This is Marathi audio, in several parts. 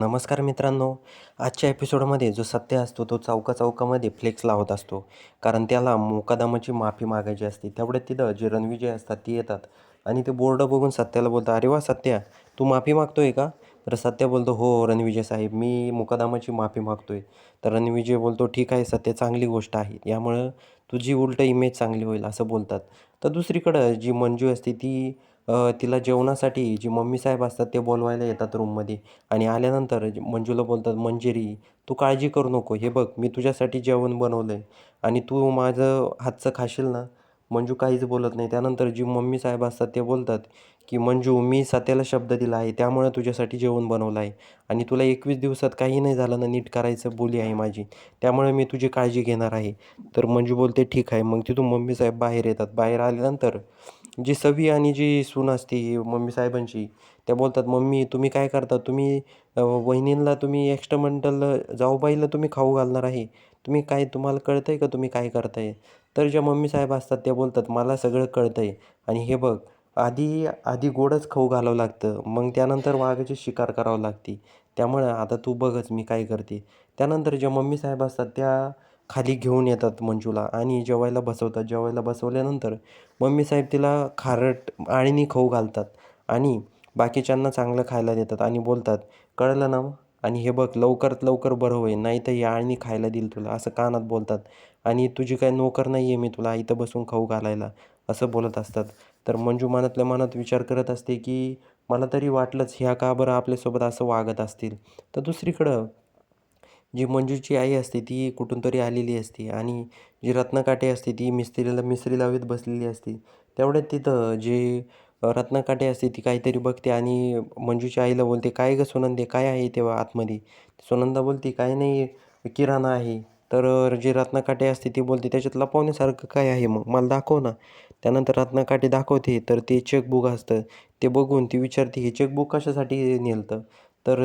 नमस्कार मित्रांनो आजच्या एपिसोडमध्ये जो सत्य असतो तो चौका चौकामध्ये फ्लेक्स लावत असतो. कारण त्याला मुकादमाची माफी मागायची असते. त्यामुळे तिथं जे रणविजय असतात ती येतात. आणि ते बोर्ड बघून सत्याला बोलतात अरे वा सत्या तू माफी मागतोय का? तर सत्या बोलतो हो रणविजय साहेब मी मुकादामाची माफी मागतोय. तर रणविजय बोलतो ठीक आहे सत्य चांगली गोष्ट आहे. यामुळं तुझी उलट इमेज चांगली होईल असं बोलतात. तर दुसरीकडं जी मंजू असते ती तिला जेवणासाठी जी मम्मी साहेब असतात ते बोलवायला येतात रूममध्ये आणि आल्यानंतर मंजूला बोलतात मंजिरी तू काळजी करू नको. हे बघ मी तुझ्यासाठी जेवण बनवलं आहे आणि तू माझं हातचं खाशील ना? मंजू काहीच बोलत नाही. त्यानंतर जी मम्मी साहेब असतात ते बोलतात की मंजू मी सत्याला शब्द दिला आहे. त्यामुळे तुझ्यासाठी जेवण बनवलं आहे. आणि तुला एकवीस दिवसात काही नाही झालं ना नीट करायचं बोली आहे माझी. त्यामुळे मी तुझी काळजी घेणार आहे. तर मंजू बोलते ठीक आहे. मग तिथून मम्मी साहेब बाहेर येतात. बाहेर आल्यानंतर जी सवी आणि जी सून असते मम्मी साहेबांची त्या बोलतात मम्मी तुम्ही काय करता? तुम्ही वहिनींला वहिनींना तुम्ही एक्स्ट्रामेंटल जाऊबाईला तुम्ही खाऊ घालणार आहे. तुम्ही काय तुम्हाला कळतं आहे का तुम्ही काय करताय? तर ज्या मम्मी साहेब असतात त्या बोलतात मला सगळं कळतं आहे आणि हे बघ आधी आधी गोडच खाऊ घालावं लागतं. मग त्यानंतर वाघाची शिकार करावं लागते. त्यामुळं आता तू बघच मी काय करते. त्यानंतर ज्या मम्मी साहेब असतात त्या खाली घेऊन येतात मंजूला आणि जेवायला बसवतात. जेवायला बसवल्यानंतर मम्मी साहेब तिला खारट आळणी खाऊ घालतात आणि बाकीच्यांना चांगलं खायला देतात आणि बोलतात कळलं ना आणि हे बघ लवकरात लवकर बरं होईल नाही तर ही आळणी खायला देईल तुला असं कानात बोलतात. आणि तुझी काय नोकर नाही आहे मी तुला इथं बसून खाऊ घालायला असं बोलत असतात. तर मंजू मनातल्या मनात विचार करत असते की मला तरी वाटलंच ह्या का बरं आपल्यासोबत असं वागत असतील? तर दुसरीकडं जी मंजूची आई असते ती कुठून तरी आलेली असते आणि जी रत्नकाठी असते ती मिस्त्रीला मिस्त्री लावीत बसलेली असते. तेवढ्यात तिथं जे रत्नकाठी असते ती काहीतरी बघते आणि मंजूच्या आईला बोलते काय गं सुनंदे काय आहे तेव्हा आतमध्ये? सुनंदा बोलते काय नाही किराणा आहे. तर जे रत्नकाठी असते ती बोलते त्याच्यात लपवण्यासारखं काय आहे मग? मला दाखव ना. त्यानंतर रत्नकाठी दाखवते तर ते चेकबुक असतं. ते बघून ती विचारते हे चेकबुक कशासाठी नेलतं? तर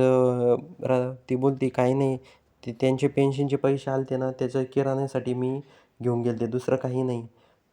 र ती बोलते काही नाही ते त्यांचे पेन्शनचे पैसे आलते ना त्याचं किराण्यासाठी मी घेऊन गेलते दुसरं काही नाही.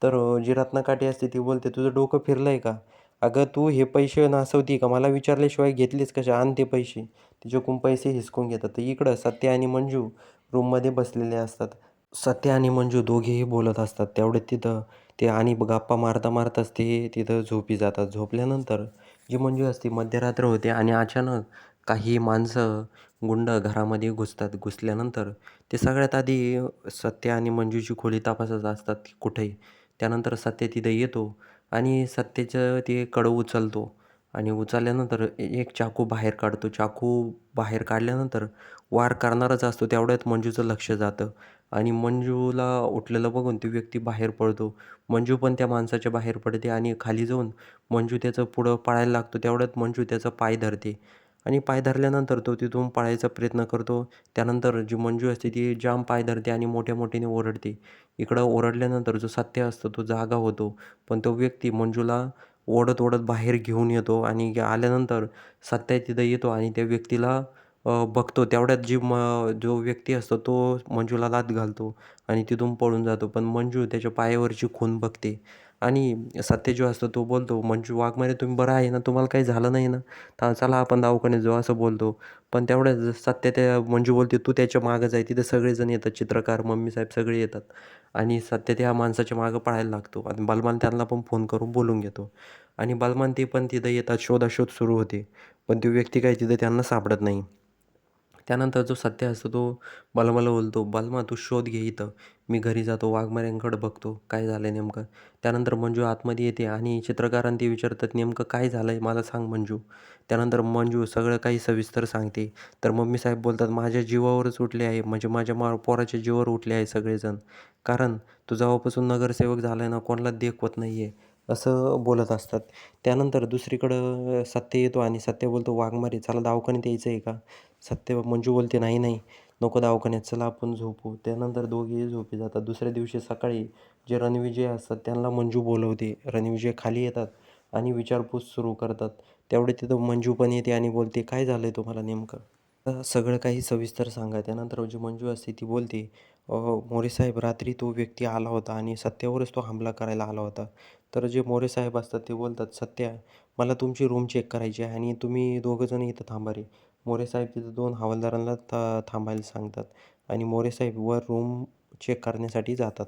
तर जी रत्नकाठी असते ती बोलते तुझं डोकं फिरलं आहे का? अगं तू हे पैसे नासवती का? मला विचारल्याशिवाय घेतलेच कशा? आण ते पैसे. तिच्याकडून पैसे हिसकून घेतात. तर इकडं सत्य आणि मंजू रूममध्ये बसलेले असतात. सत्य आणि मंजू दोघेही बोलत असतात. तेवढे तिथं ते आणि गप्पा मारता मारताच ते तिथं झोपी जातात. झोपल्यानंतर जी मंजू असते मध्यरात्र होते आणि अचानक काही माणसं गुंड घरामध्ये घुसतात. घुसल्यानंतर ते सगळ्यात आधी सत्य आणि मंजूची खोली तपासत असतात की कुठेही त्यानंतर सत्य तिथं येतो आणि सत्याचं ते कडं उचलतो आणि उचलल्यानंतर एक चाकू बाहेर काढतो. चाकू बाहेर काढल्यानंतर वार करणारच असतो. तेवढ्यात मंजूचं लक्ष जातं आणि मंजूला उठलेलं बघून ती व्यक्ती बाहेर पडतो. मंजू पण त्या माणसाच्या बाहेर पडते आणि खाली जाऊन मंजू त्याचं पुढं पळायला लागतो. तेवढ्यात मंजू त्याचा पाय धरते. आणि पाय धरल्यानंतर तो तिथून पळायचा प्रयत्न करतो. त्यानंतर जी मंजू असते ती जाम पाय धरते आणि मोठ्या मोठ्याने ओरडते. इकडं ओरडल्यानंतर जो सत्य असतो तो जागा होतो. पण तो व्यक्ती मंजूला ओढत ओढत बाहेर घेऊन येतो आणि आल्यानंतर सत्य तिथं येतो आणि त्या व्यक्तीला बघतो. तेवढ्यात जी म जो व्यक्ती असतो तो मंजूला लात घालतो आणि तिथून पळून जातो. पण मंजू त्याच्या पायावरची खून बघते. आणि सत्य जो असतो तो बोलतो. मंजू वाघमारे तुम्ही बरं आहे ना? तुम्हाला काही झालं नाही ना? तर चला आपण दवाखान्यात जाऊ असं बोलतो. पण तेवढ्या सत्य त्या मंजू बोलते तू त्याच्या मागं जाय. तिथे सगळेजण येतात चित्रकार मम्मी साहेब सगळे येतात. आणि सत्य त्या माणसाच्या मागं पळायला लागतो. आणि बलमान त्यांना पण फोन करून बोलून घेतो. आणि बलमान ते पण तिथं येतात शोधाशोध सुरू होते. पण तो व्यक्ती काय तिथं त्यांना सापडत नाही. त्यानंतर जो सत्य असतो तो बलमाला बोलतो बलमा तू शोध घे इथं. मी घरी जातो वाघमाऱ्यांकडे बघतो काय झालं आहे नेमकं. त्यानंतर मंजू आतमध्ये येते आणि चित्रकारांना ते विचारतात नेमकं काय झालं आहे मला सांग मंजू. त्यानंतर मंजू सगळं काही सविस्तर सांगते. तर मम्मी साहेब बोलतात माझ्या जीवावरच उठले आहे. म्हणजे माझ्या मा पोराच्या जीवावर उठले आहे सगळेजण. कारण तू जेव्हापासून नगरसेवक झाला आहे ना कोणाला देखवत नाही आहे असं बोलत असतात. त्यानंतर दुसरीकडं सत्य येतो आणि सत्य बोलतो वाघमारे चला दवाखान्यात यायचं आहे का? सत्य मंजू बोलते नाही नाही नको दवाखान्यात चला आपण झोपू. त्यानंतर दोघेही झोपी जातात. दुसऱ्या दिवशी सकाळी जे रणविजय असतात त्यांना मंजू बोलवते. रणविजय खाली येतात आणि विचारपूस सुरू करतात. तेवढे तिथं मंजू पण येते आणि बोलते काय झालं आहे तुम्हाला नेमकं? सगळं काही सविस्तर सांगा. त्यानंतर जी मंजू असते ती बोलते मोरे साहेब रात्री तो व्यक्ती आला होता आणि सत्यावरच तो हमला करायला आला होता. तर जे मोरे साहेब असतात ते बोलतात सत्या मला तुमची रूम चेक करायची आहे आणि तुम्ही दोघंजण इथं थांबा रे. मोरे साहेब तिथं दोन हवालदारांना था थांबायला सांगतात आणि मोरे साहेब वर रूम चेक करण्यासाठी जातात.